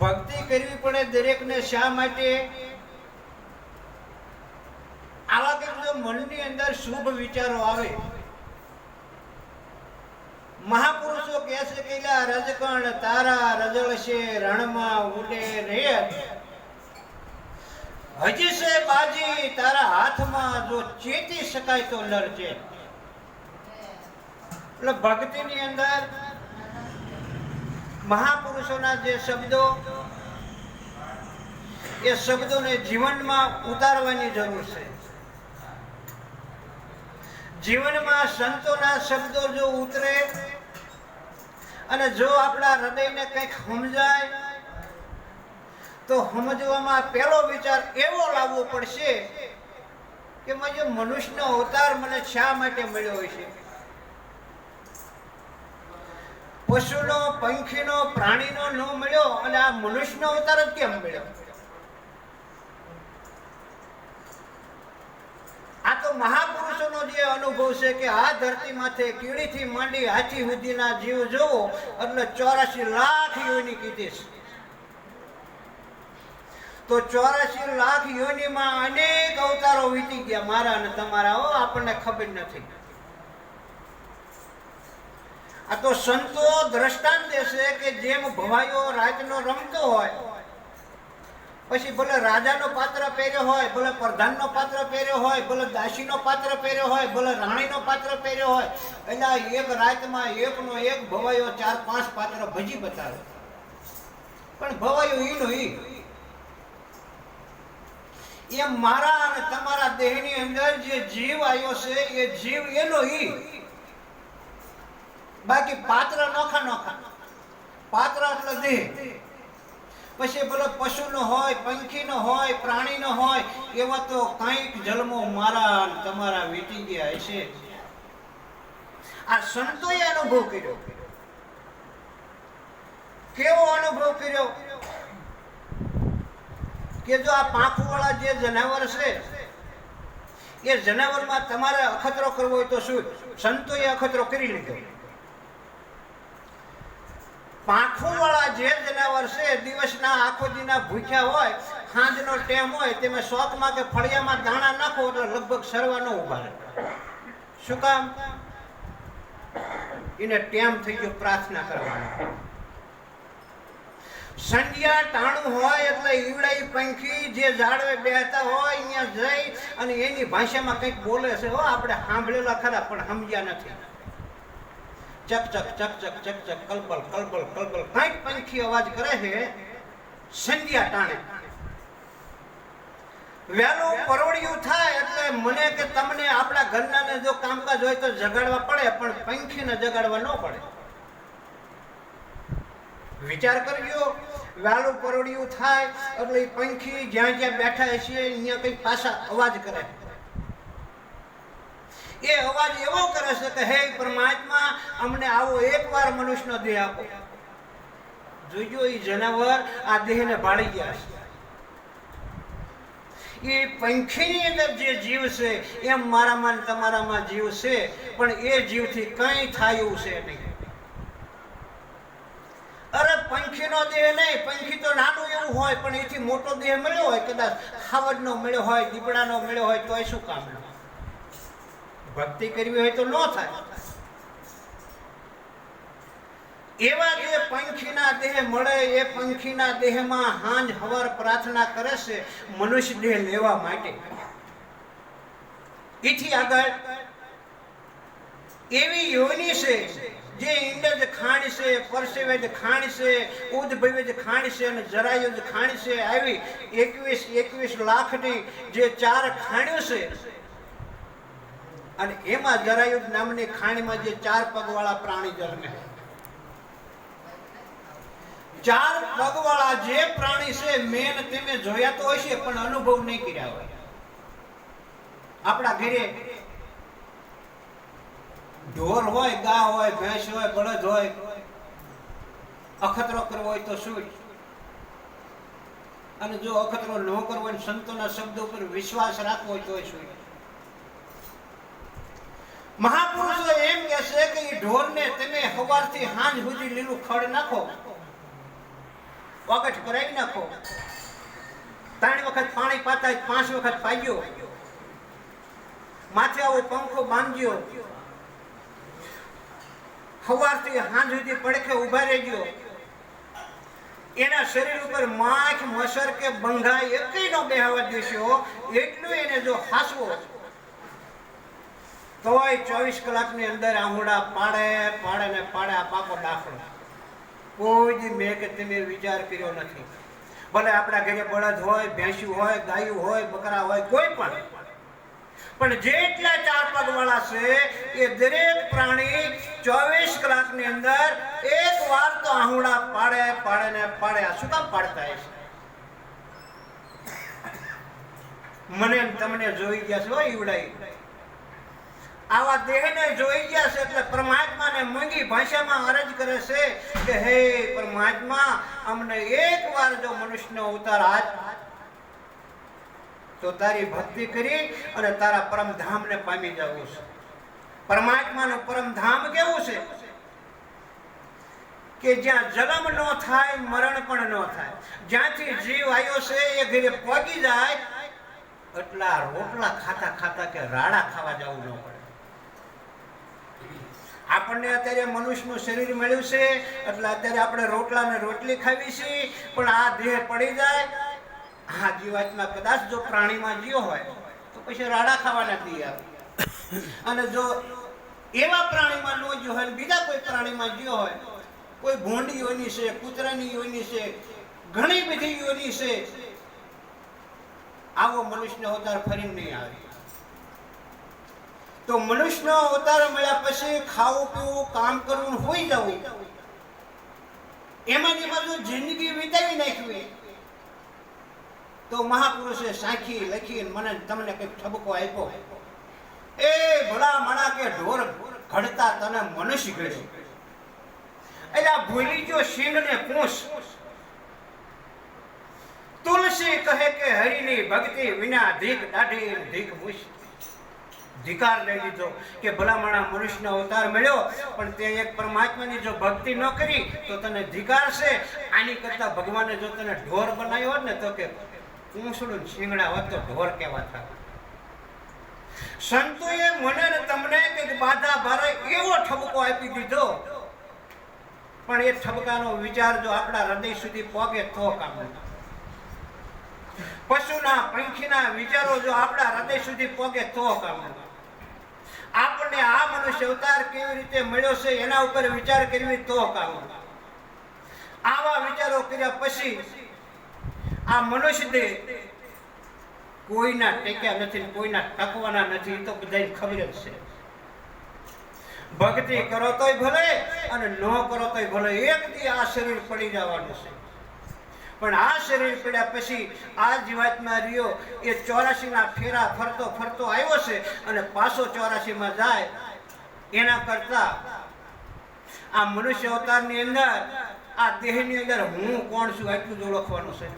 ભક્તિ કરવી પડે દરેકને શા માટે? આવા કંઈક જો મનની અંદર શુભ વિચારો આવે. મહાપુરુષો કહે છે કે રજકણ તારા રજળશે રણમાં ઉડે રે હજી છે બાજી, તારા હાથમાં જો ચેતી શકાય તો લડજે એટલે ભક્તિની અંદર મહાપુરુષોના જે શબ્દો, એ શબ્દોને જીવનમાં ઉતારવાની જરૂર છે. જીવનમાં સંતોના શબ્દો જો ઉતરે અને જો આપણા હૃદયને કંઈક સમજાય, તો સમજવામાં પહેલો વિચાર એવો લાવવો પડશે કે મને મનુષ્યનો અવતાર મને શા માટે મળ્યો છે પશુનો, પંખીનો, પ્રાણીનો ન મળ્યો અને આ મનુષ્યનો અવતાર જ કેમ મળ્યો? આ તો મહાપુરુષોનો જે અનુભવ છે કે આ ધરતી માથે કીડીથી માંડી હાથી સુધીના જીવ જોવો એટલે ચોરાશી લાખ યોની કીધી છે. તો ચોરાશી લાખ યોનીમાં અનેક અવતારો વીતી ગયા મારા અને તમારા આપણને ખબર નથી. આ તો સંતો દ્રષ્ટાંત દેશે કે જેમ ભવાયો રાતનો રમતો હોય, પછી ભલે રાજાનો પાત્ર પહેર્યો હોય, ભલે પ્રધાનનો પાત્ર પહેર્યો હોય, ભલે દાસીનો પાત્ર પહેર્યો હોય, ભલે રાણીનો પાત્ર પહેર્યો હોય, એટલે એક રાતમાં એકનો એક ભવાયો ચાર પાંચ પાત્ર ભજી બતાવે. પણ ભવાયો ઈનો ઈ એમ મારા અને તમારા દેહની અંદર જે જીવ આવ્યો છે, એ જીવ એનો ઈ. બાકી પાત્ર નોખા નોખા. પાત્ર એટલે દેહ. પછી ભલે પશુનો હોય, પંખીનો હોય, પ્રાણીનો હોય, એવા તો કંઈક જન્મો મારા તમારા વીતી ગયા હશે. આ સંતોએ અનુભવ કર્યો. કેવો અનુભવ કર્યો? કે જો આ પાંખવાળા જે જનાવર છે, એ જનાવરમાં તમારે અખતરો કરવો હોય તો શું? સંતોએ અખતરો કરી લીધો. પાંખોવાળા જે જનાવર છે દિવસના આખો દીના ભૂખ્યા હોય સાંજનો ટેમ હોય, તેમાં શોખમાં કે ફળિયામાં દાણા નાખો એટલે લગભગ સરવાનો ઊભા રહે. શું કામ? એને ટેમ થઈ ગયો પ્રાર્થના કરવાનો. સંધ્યા ટાણું હોય એટલે ઈવડાઈ પંખી જે ઝાડવે બેહતા હોય, અહીંયા જઈ અને એની ભાષામાં કંઈક બોલે છે. હો, આપણે સાંભળેલા ખરા, પણ સમજ્યા નથી. ચક ચક ચક ચક ચક ચક, કલબલ કલબલ કલબલ. કંઈક પંખી અવાજ કરે છે, સંધ્યા ટાણે. વહેલું પરોળિયું થાય એટલે મને કે તમને આપણા ઘરનાને જો કામકાજ હોય તો જગાડવા પડે, પણ પંખીને જગાડવા ન પડે. વિચાર કરજો વહેલું પરોળિયું થાય એટલે પંખી જ્યાં જ્યાં બેઠા હશે અહીંયા કંઈક પાછા અવાજ કરે. એ અવાજ એવો કરે છે કે, હે પરમાત્મા, અમને આવો એકવાર મનુષ્યનો દેહ આપો. જોજો એ જનાવર આ દેહને ભાળી ગયા છે. એ પંખીની અંદર જે જીવ છે, એમ મારામાં તમારામાં જીવ છે, પણ એ જીવથી કંઈ થાયું છે નહીં. અરે પંખીનો દેહ નહીં, પંખી તો નાનું એવું હોય, પણ એથી મોટો દેહ મળ્યો હોય, કદાચ ખાવડનો મળ્યો હોય, દીપડાનો મળ્યો હોય તો શું કામ? ભક્તિ કરવી હોય તો ન થાય. એવા જે પંખીના દેહ મળે, એ પંખીના દેહમાં હાંજ હવાર પ્રાર્થના કરે છે, મનુષ્ય દેહ લેવા માટે. એથી આગળ એવી યોની છે, જે ઇંડજ ખાણ છે, પરસેવેજ ખાણ છે, ઉદભવેજ ખાણ છે અને જરાયુજ ખાણ છે. આવી એકવીસ એકવીસ લાખની જે ચાર ખાણીઓ છે અને એમાં જરાયુજ નામની ખાણીમાં જે ચાર પગવાળા પ્રાણી જન્મે ચાર પગવાળા જે પ્રાણી છે, મેન તમે જોયા તો હશે, પણ અનુભવ નહીં કર્યા હોય. આપણા ઘરે ઢોર હોય, ગા હોય, ભેંસ હોય, બળદ હોય, અખતરો કરવો હોય તો શું? અને જો અખતરો ન કરવો હોય, સંતોના શબ્દો પર વિશ્વાસ રાખવો હોય તો શું? મહાપુરુષો એમ કે છે કે એ ઢોરને તમે સવારથી સાંજ સુધી લીલું ખડ નાખો. વગટ કરાવી નાખો. ત્રણ વખત પાણી પાતા પાંચ વખત પાગ્યો માથે આવો પંખો બાંધ્યો. સવારથી સાંજ સુધી પડખે ઊભા ગયો એના શરીર ઉપર માખ, મસર કે બંઘાઈ એકઈ નો બેહવા દેશો. એટલું એને જો હાસવો. તોય ચોવીસ કલાકની અંદર આંગોડા પાડે પાડે ને પાડે આ પાકો દાખલો કોઈ મેં કે તમે વિચાર કર્યો નથી. ભલે આપણા ઘરે બળદ હોય ભેંસ્યું હોય, ગાયું હોય, બકરા હોય, કોઈ પણ. પણ જેટલા ચાર પગ વાળા છે, એ દરેક પ્રાણી ચોવીસ કલાકની અંદર એક વાર તો આહુડા પાડે પાડે ને પાડે. આ શું કામ પાડતા હશે મને તમને જોઈ ગયા છે ઈવડાઈ. આવા દેહને જોઈ ગયા છે એટલે પરમાત્માને મૂંગી ભાષામાં અરજ કરે છે કે હે પરમાત્મા, અમને એક વાર જો મનુષ્યનો અવતાર હાથ તો તારી ભક્તિ કરી અને તારા પરમધામને પામી જવું છે. પરમાત્માનું પરમધામ કેવું છે? કે જ્યાં જન્મ ન થાય, મરણ પણ ન થાય. જ્યાંથી જીવ આવ્યો છે, એ ઘરે પગી જાય, એટલા રોટલા ખાતા ખાતા કે રાડા ખાવા જવું ન પડે. આપણને અત્યારે મનુષ્યનું શરીર મળ્યું છે, એટલે અત્યારે આપણે રોટલા ને રોટલી ખાવી છે, પણ આ દેહ પડી જાય. આ જીવાતમાં કદાચ જો પ્રાણીમાં જીવ હોય, તો પછી રાડા ખાવાના દી આવે. અને જો એવા પ્રાણીમાં ન જીવ હોય, બીજા કોઈ પ્રાણીમાં જીવ હોય, કોઈ ભોંડી યોની છે, કૂતરાની યોની છે, ઘણી બધી યોની છે, આવો મનુષ્યનો અવતાર ફરી નહીં આવે. તો મનુષ્યનો અવતાર મળ્યા પછી ખાવું, પીવું, કામ કરવું હોઈ જવું. એમાં જે બાજુ જિંદગી વિતાવી નાખવી, તો મહાપુરુષે સાખી લખી મને તમને કંઈક ઠબકો આપ્યો. એ ભલા મણા કે ઢોર ઘડતા તને મનુષ્ય ઘડ્યો એટલે ભૂલી જો સિંહ ને પૂછ તુલસી કહે કે હરિની ભક્તિ વિના ધીક દાઢી ધીક મુશ ધિકાર લઈ લીધો કે ભલામણા મનુષ્યનો અવતાર મળ્યો, પણ તે એક પરમાત્માની જો ભક્તિ ન કરી, તો તને ધિકાર છે? આની કરતા ભગવાને જો તને ઢોર બનાવ્યો હોત ને, તો કે પૂંછડું શિંગડા હોત તો ઢોર કેવા થાય સંતોએ મને ને તમને કંઈક બાધા ભારે એવો ઠબકો આપી દીધો. પણ એ ઠબકાનો વિચાર જો આપણા હૃદય સુધી પહોંચે તો કામ પશુના પંખીના વિચારો જો આપણા હૃદય સુધી પહોંચે તો કામ. આપણને આ મનુષ્ય અવતાર કેવી રીતે મળ્યો છે એના ઉપર વિચાર કરવી તો કામ. આવા વિચારો કર્યા પછી આ મનુષ્ય દેહ કોઈના ટેક્યા નથી કોઈના ટકવાના નથી તો બધાને ખબર જ છે ભક્તિ કરો તોય ભલે અને ન કરો તોય ભલે, એક દી આ શરીર પડી જવાનું છે પણ આ શરીર પડ્યા પછી આ જીવાતમાં રહ્યો, એ ચોરાશી ના ફેરા ફરતો ફરતો આવ્યો છે અને પાછો ચોરાસીમાં જાય. એના કરતા આ મનુષ્ય અવતારની અંદર, આ દેહની અંદર હું કોણ છું એટલું જ ઓળખવાનું છે.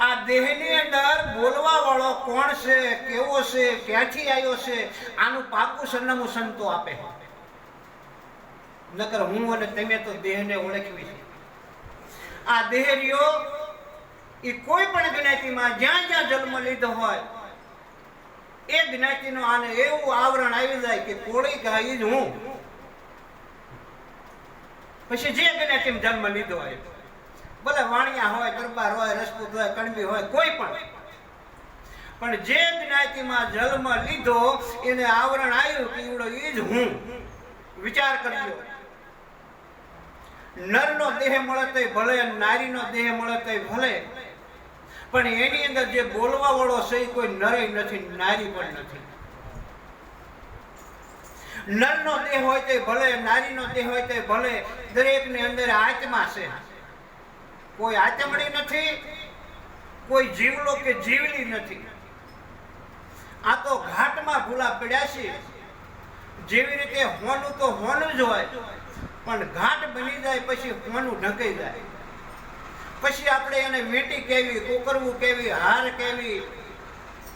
આ દેહની અંદર બોલવા વાળો કોણ છે, કેવો છે, ક્યાંથી આવ્યો છે, આનું પાકું સરનામું સંતો આપે. નકર હું અને તમે તો દેહને ઓળખવી છે આ દેહરીઓ એ કોઈ પણ જ્ઞાતિમાં જ્યાં જ્યાં જન્મ લીધો હોય, એ જ્ઞાતિનો આને એવું આવરણ આવી જાય કે કોળી ગાઈ જ હું. પછી જે જ્ઞાતિમાં જન્મ લીધો હોય, ભલે વાણિયા હોય, દરબાર હોય રસપૂત હોય, કણબી હોય, કોઈ પણ. પણ જે જ્ઞાતિમાં જન્મ લીધો, એને આવરણ આવ્યું કે એવડો એ જ હું. વિચાર કરજો. નરનો દેહ મળે તો ભલે, નારીનો દેહ મળે તો ભલે. પણ એની અંદર જે બોલવા વાળો છે એ કોઈ નરે નથી, નારી પણ નથી. નરનો દેહ હોય તો ભલે, નારીનો દેહ હોય તો ભલે, દરેકની અંદર આત્મા છે. કોઈ આચમણી નથી, કોઈ જીવલો કે જીવલી નથી. આ તો ઘાટમાં ભૂલા પડ્યા છે. જેવી રીતે હોનું તો હોનું જ હોય. પણ ઘાટ બની જાય પછી કોનું ઢંકાઈ જાય? પછી આપણે એને વેટી કેવી, કોકરવું કેવી, હાર કેવી?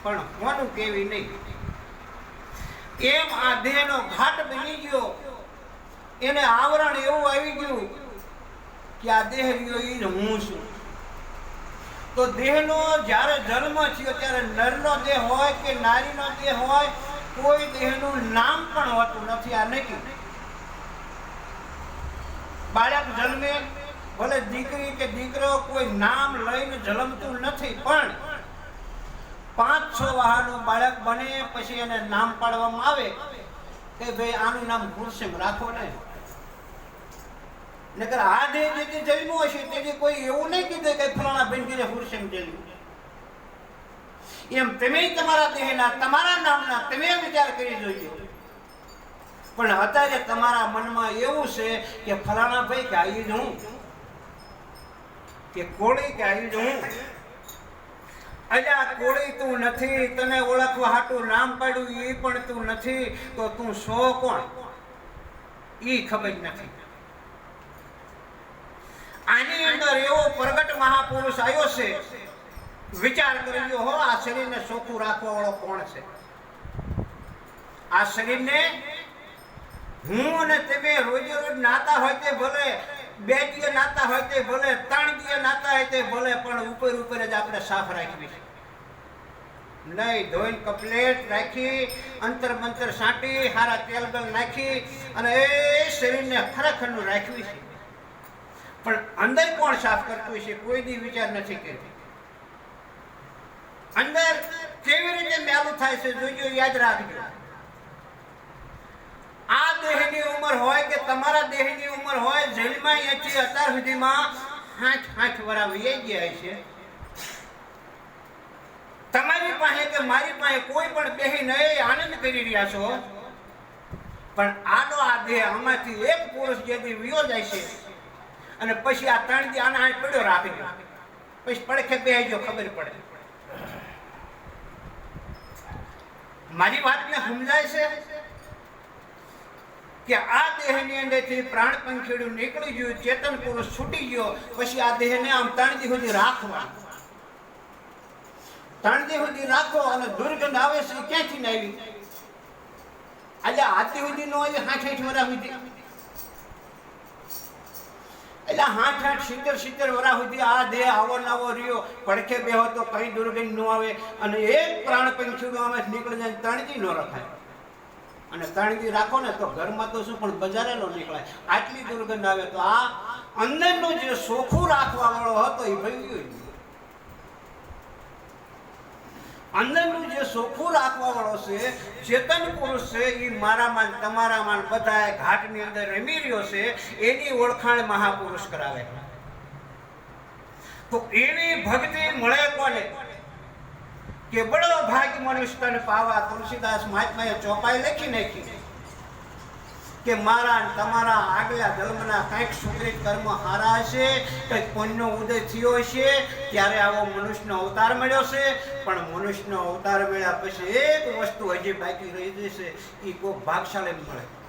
પણ કોનું કેવી નહીં? એમ આ દેહનો ઘાટ બની ગયો. એને આવરણ એવું આવી ગયું કે આ દેહ રહ્યો એ હું છું. તો દેહનો જ્યારે જન્મ થયો, ત્યારે નરનો દેહ હોય કે નારીનો દેહ હોય, કોઈ દેહનું નામ પણ હોતું નથી, આ નક્કી. બાળક જન્મે, ભલે દીકરી કે દીકરો કોઈ નામ લઈને જન્મતું નથી, પણ પાંચ છ વાહનું બાળક બને, પછી એને નામ પાડવામાં આવે કે ભાઈ, આનું નામ ગુરસેમ રાખો ને. નકર આ દે જે તે જન્મો હશે તેથી કોઈ એવું નહીં કીધું કે ફલાણા બેનજીને હુરસેમ જન્મ્યું. એમ તમે તમારા દેહના, તમારા નામના, તમે વિચાર કરી જોજો પણ અત્યારે તમારા મનમાં એવું છે કે ફલાણા ભાઈ કે આવી જ હું. કે કોળી કે આવી જ હું. અલ્યા, કોળી તું નથી, તને ઓળખવા હાટું નામ પાડ્યું એ પણ તું નથી, તો તું સો કોણ? એ ખબર નથી. આની અંદર એવો પ્રગટ મહાપુરુષ આવ્યો છે. વિચાર કર્યો હો, આ શરીરને ચોખ્ખું રાખવા વાળો કોણ છે? આ શરીરને હું અને તમે રોજે રોજ નાતા હોય તે ભલે, બે દિવસ નાતા હોય તે ભલે, ત્રણ દિવસ નાતા હોય તે ભલે, પણ ઉપર ઉપર જ આપણે સાફ રાખવી નહીં ધોઈને કપલેટ રાખી, અંતર મંતર સાંટી, હારા તેલ બેલ નાખી, અને એ શરીરને ખરેખરનું રાખવી છે. પણ અંદર કોણ સાફ કરતું છે કોઈ દી વિચાર નથી કરતી. અંદર કેવી રીતે મેલું થાય છે જોજો, યાદ રાખજો. આ દેહની ઉંમર હોય કે તમારા દેહની ઉંમર હોય, જેલમાં અહીંયાથી અત્યાર સુધીમાં હાથ હાથ વરા વહી ગયા છે. તમારી પાસે કે મારી પાસે કોઈ પણ બેહીને એ આનંદ કરી રહ્યા છો. પણ આનો આ દેહ આમાંથી એક પુરુષ જેથી વિયો જાય છે, અને પછી આ ત્રણ દી આના હાથ પડ્યો રાખી પછી પડખે બેહી ગયો, ખબર પડે. મારી વાતને સમજાય છે? કે આ દેહની અંદરથી પ્રાણ પંખીડું નીકળી ગયું, ચેતન પુરુષ છૂટી ગયો, પછી આ દેહને આમ ત્રણ દી સુધી રાખવા. ત્રણ દી સુધી રાખો અને દુર્ગંધ આવે છે, ક્યાંથી નાવી આજે આથી સુધી નો આવી હાથ હાથ વરા સુધી. એટલે હાથ હાથ સિત્તેર સિત્તેર વરા સુધી આ દેહ આવો નાવો રહ્યો. પડખે બેહો તો કઈ દુર્ગંધ ન આવે અને એક પ્રાણ પંખીડું આમાં નીકળી જાય તણજી ન રખાય. અને ત્રણ રાખો ને તો ઘરમાં તો શું પણ બજારે નો નીકળાય આટલી દુર્ગંધ આવે તો આ અંદરનું જે સોખું રાખવા વાળો હતો એ ભાઈ અંદરનું જે સોખું રાખવા વાળો છે, ચેતન પુરુષ છે એ મારામાં તમારામાં બધા ઘાટની અંદર રમી રહ્યો છે, એની ઓળખાણ મહાપુરુષ કરાવે. તો એવી ભક્તિ મળે કોને? કે બડો ભાગ મનુષ્ય પાવા તુલસીદાસ મહાત્માએ ચોપાઈ લખી નાખી. કે મારા તમારા આગલા જન્મના કંઈક સુકૃત કર્મ હારા હશે, કંઈક પુણ્યનો ઉદય થયો છે ત્યારે આવો મનુષ્યનો અવતાર મળ્યો છે. પણ મનુષ્યનો અવતાર મળ્યા પછી એક વસ્તુ હજી બાકી રહી જશે એ કોઈ ભાગશાળી મળે.